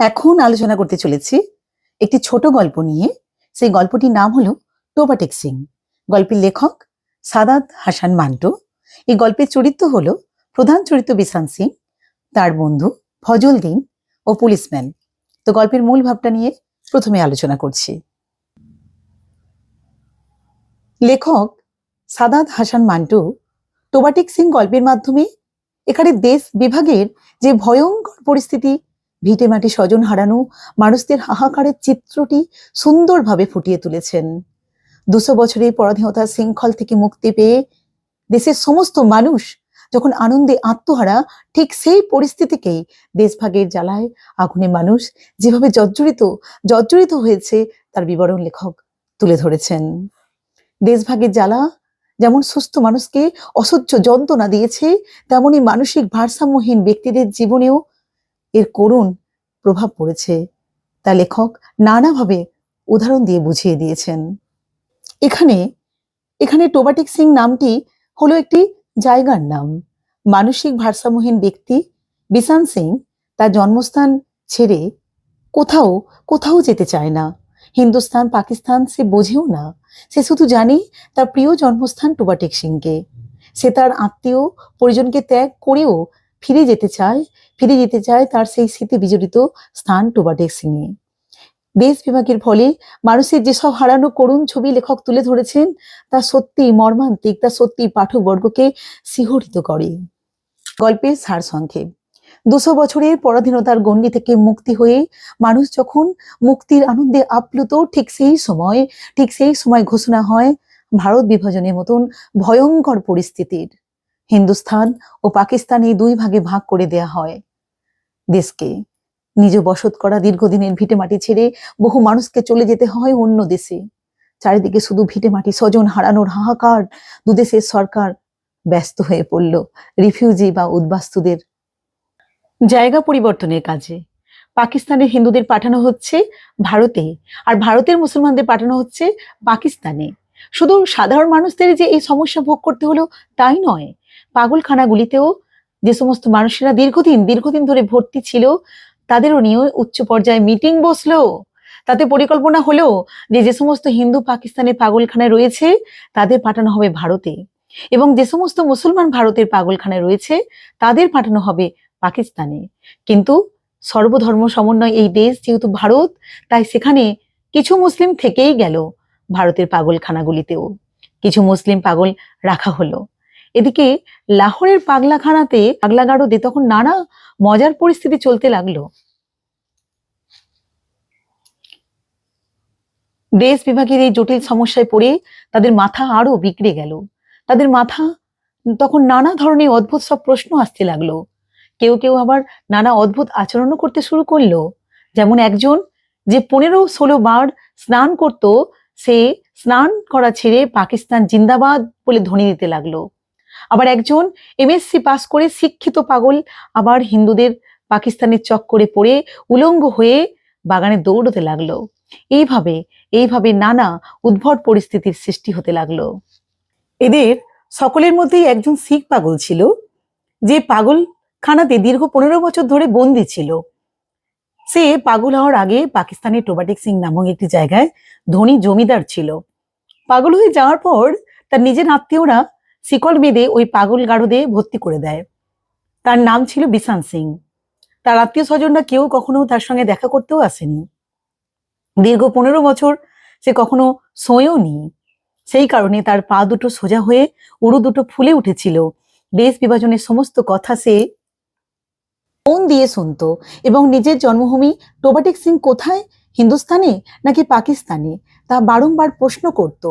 এখন আলোচনা করতে চলেছি একটি ছোট গল্প নিয়ে। সেই গল্পটির নাম হলো টোবাটেক সিং। গল্পের লেখক সাদাত হাসান মান্টো। এই গল্পের চরিত্র হলো প্রধান চরিত্র বিশান সিং, তার বন্ধু ফজল দিন ও পুলিশম্যান। তো গল্পের মূল ভাবটা নিয়ে প্রথমে আলোচনা করছি। লেখক সাদাত হাসান মান্টু টোবাটিক সিং গল্পের মাধ্যমে এখানে দেশ বিভাগের যে ভয়ঙ্কর পরিস্থিতি ভিটে মাটি স্বজন হারানো মানুষদের হাহাকারের চিত্রটি সুন্দরভাবে ফুটিয়ে তুলেছেন। দুশো বছরের পরাধীনতার শৃঙ্খল থেকে মুক্তি পেয়ে দেশের সমস্ত মানুষ যখন আনন্দে আত্মহারা, ঠিক সেই পরিস্থিতিকেই দেশভাগের জ্বালায় আগুনে মানুষ যেভাবে জর্জরিত জর্জরিত হয়েছে তার বিবরণ লেখক তুলে ধরেছেন। দেশভাগের জ্বালা যেমন সুস্থ মানুষকে অসহ্য যন্ত্রণা দিয়েছে, তেমনি মানসিক ভারসাম্যহীন ব্যক্তিদের জীবনেও এর করুণ প্রভাব পড়েছে। তা লেখক নানাভাবে উদাহরণ দিয়ে বুঝিয়ে দিয়েছেন। এখানে এখানে টোবাটিক সিং নামটি হলো একটি জায়গার নাম। মানসিক ভারসাম্যহীন ব্যক্তি বিশান সিং তার জন্মস্থান ছেড়ে কোথাও কোথাও যেতে চায় না। হিন্দুস্তান, পাকিস্তান সে বোঝেও না। সে শুধু জানে তার প্রিয় জন্মস্থান টোবাটেক সিংকে। সে তার আত্মীয় পরিজনকে ত্যাগ করেও ফিরে যেতে চায়, ফিরে যেতে চায় তার সেই স্মৃতি বিজড়িত স্থান টোবাটেক সিংয়ে দেশ বিভাগের ফলে মানুষের যেসব হারানো করুণ ছবি লেখক তুলে ধরেছেন, তা সত্যি মর্মান্তিক, তা সত্যি পাঠকবর্গকে শিহরিত করে। গল্পের সারসংক্ষেপ দুশো বছরের পরাধীনতার গণ্ডি থেকে মুক্তি হয়ে মানুষ যখন মুক্তির আনন্দে আপ্লুত, ঠিক সেই সময়, ঠিক সেই সময় ঘোষণা হয় ভারত বিভাজনের মতন ভয়ঙ্কর পরিস্থিতির। হিন্দুস্তান ও পাকিস্তান এই দুই ভাগে ভাগ করে দেয়া হয়। দেশকে নিজ বসত করা দীর্ঘদিনের ভিটেমাটি ছেড়ে বহু মানুষকে চলে যেতে হয় অন্য দেশে। চারিদিকে শুধু ভিটেমাটি স্বজন হারানোর হাহাকার দুদেশের সরকার ব্যস্ত হয়ে পড়ল রিফিউজি বা উদ্বাস্তুদের। জায়গা পরিবর্তনের কাজে পাকিস্তানের হিন্দুদের পাঠানো হচ্ছে ভারতে আর ভারতের মুসলমানদের পাঠানো হচ্ছে পাকিস্তানে। শুধু সাধারণ মানুষদের যে এই সমস্যা ভোগ করতে হলো তাই নয় পাগলখানাগুলিতেও যে সমস্ত মানুষেরা দীর্ঘদিন দীর্ঘদিন ধরে ভর্তি ছিল, তাদেরও নিয়ে উচ্চ পর্যায়ে মিটিং বসল। তাতে পরিকল্পনা হলো যে যে সমস্ত হিন্দু পাকিস্তানের পাগলখানায় রয়েছে, তাদের পাঠানো হবে ভারতে। এবং যে সমস্ত মুসলমান ভারতের পাগলখানায় রয়েছে, তাদের পাঠানো হবে পাকিস্তানে। কিন্তু সর্বধর্ম সমন্বয় এই দেশ, যেহেতু ভারত, তাই সেখানে কিছু মুসলিম থেকেই গেল ভারতের পাগলখানাগুলিতেও। কিছু মুসলিম পাগল রাখা হলো। এদিকে লাহোরের পাগলাখানাতে পাগলাগারদে তখন নানা মজার পরিস্থিতি চলতে লাগল। দেশ বিভাগের এই জটিল সমস্যায় পড়ে তাদের মাথা আরও বিগড়ে গেল। তাদের মাথা তখন নানা ধরনের অদ্ভুত সব প্রশ্ন আসতে লাগল। কেউ কেউ আবার নানা অদ্ভুত আচরণও করতে শুরু করল। যেমন একজন যে পনেরো ষোলো বার স্নান করত, সে স্নান করা ছেড়ে পাকিস্তান জিন্দাবাদ বলে ধ্বনি দিতে লাগল। আবার একজন এমএসসি পাস করে শিক্ষিত পাগল, আবার হিন্দুদের পাকিস্তানের চক্করে পড়ে উলঙ্গ হয়ে বাগানে দৌড়তে লাগল। এইভাবে এইভাবে নানা উদ্ভট পরিস্থিতির সৃষ্টি হতে লাগল। এদের সকলের মধ্যেই একজন শিখ পাগল ছিল, যে পাগল খানাতে দীর্ঘ পনেরো বছর ধরে বন্দি ছিল। সে পাগল হওয়ার আগে পাকিস্তানের টোবাটিক সিং নামক একটি জায়গায় ধনী জমিদার ছিল। পাগল হয়ে যাওয়ার পর তার নিজের আত্মীয়রা শিকল বেঁধে ওই পাগল গাড়দে ভর্তি করে দেয়। তার নাম ছিল বিশান সিং। তার আত্মীয় স্বজনরা কেউ কখনো তার সঙ্গে দেখা করতেও আসেনি। দীর্ঘ পনেরো বছর সে কখনো শোয়েও নি। সেই কারণে তার পা দুটো সোজা হয়ে উড়ু দুটো ফুলে উঠেছিল। দেশ বিভাজনের সমস্ত কথা সে মন দিয়ে শুনতো এবং নিজের জন্মভূমি টোবাটিক সিং কোথায়? হিন্দুস্তানে নাকি পাকিস্তানে? তা বারংবার প্রশ্ন করত।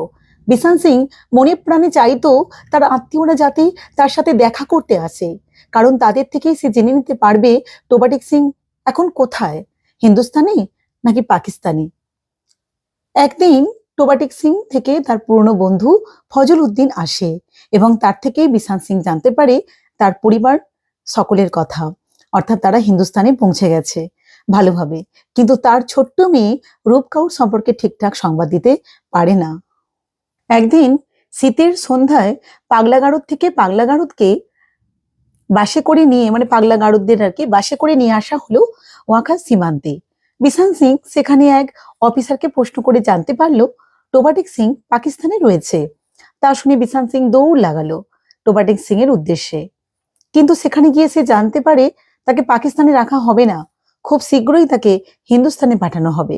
বিশান সিং মনে প্রাণে চাইতো তার আত্মীয়রা যাতে তার সাথে দেখা করতে আসে। কারণ তাদের থেকেই সে জেনে নিতে পারবে টোবাটিক সিং এখন কোথায়? হিন্দুস্তানে নাকি পাকিস্তানে? একদিন টোবাটিক সিং থেকে তার পুরনো বন্ধু ফজল উদ্দিন আসে এবং তার থেকেই বিশান সিং জানতে পারে তার পরিবার সকলের কথা। অর্থাৎ তারা হিন্দুস্তানে পৌঁছে গেছে ভালোভাবে। কিন্তু তার ছোট্ট মেয়ে রূপকাউর সম্পর্কে ঠিকঠাক সংবাদ দিতে পারে না। একদিন শীতের সন্ধ্যায় পাগলা পাগলাগারদ থেকে পাগলা পাগলাগারদকে বাসে করে নিয়ে মানে পাগলা গারদদের আর কি, বাসে করে নিয়ে আসা হলো ওয়াকা সীমান্তে। বিশান সিং সেখানে এক অফিসারকে প্রশ্ন করে জানতে পারল টোবাটিক সিং পাকিস্তানে রয়েছে। তা শুনে বিশান সিং দৌড় লাগালো টোবাটিক সিং এর উদ্দেশ্যে। কিন্তু সেখানে গিয়ে সে জানতে পারে তাকে পাকিস্তানে রাখা হবে না। খুব শীঘ্রই তাকে হিন্দুস্তানে পাঠানো হবে।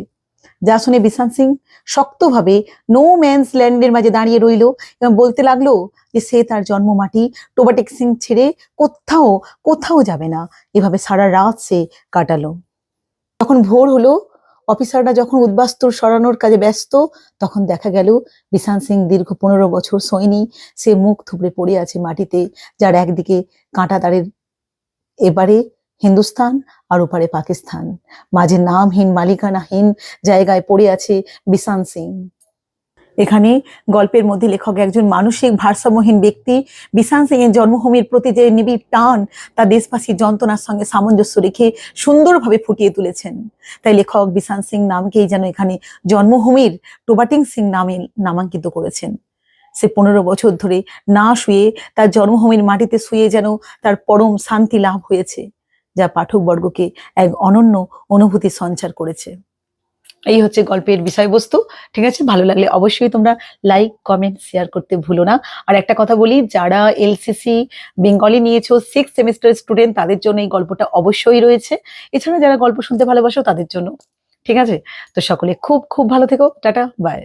যা শুনে বিশান সিং শক্তভাবে নো ম্যানস ল্যান্ডের মাঝে দাঁড়িয়ে রইল এবং বলতে লাগল যে সে তার জন্মমাটি টোবাটেক সিং ছেড়ে কোথাও কোথাও যাবে না। এভাবে সারা রাত সে কাটালো। তখন ভোর হলো, অফিসাররা যখন উদ্বাস্তুর সরানোর কাজে ব্যস্ত, তখন দেখা গেল বিশান সিং দীর্ঘ পনেরো বছর সৈনী। সে মুখ থুবড়ে পড়ে আছে মাটিতে, যার একদিকে কাঁটা তারের এবারে হিন্দুস্তান আর ওপারে পাকিস্তান। মাঝে নামহীন, মালিকানাহীন জায়গায় পড়ে আছে বিশান সিং। এখানে গল্পের মধ্যে লেখক একজন মানসিক ভারসাম্যহীন ব্যক্তি। বিশান সিং এর জন্মভূমির প্রতি যে নিবিড় টান, তা দেশবাসীর যন্ত্রণার সঙ্গে সামঞ্জস্য রেখে সুন্দরভাবে ফুটিয়ে তুলেছেন। তাই লেখক বিশান সিং নামকেই যেন এখানে জন্মভূমির টোবাটিং সিং নামে নামাঙ্কিত করেছেন। সে পনেরো বছর ধরে না শুয়ে তার জন্মভূমির মাটিতে শুয়ে যেন তার পরম শান্তি লাভ হয়েছে। যা পাঠকবর্গকে এক অনন্য অনুভূতি সঞ্চার করেছে। এই হচ্ছে গল্পের বিষয়বস্তু, ঠিক আছে? ভালো লাগলে অবশ্যই তোমরা লাইক কমেন্ট শেয়ার করতে ভুলো না। আর একটা কথা বলি, যারা এলসিসি বেঙ্গলি নিয়েছো সিক্স সেমিস্টার স্টুডেন্ট তাদের জন্য এই গল্পটা অবশ্যই রয়েছে। এছাড়া যারা গল্প শুনতে ভালোবাসো, তাদের জন্য, ঠিক আছে? তো সকলে খুব খুব ভালো থেকো। Tata bye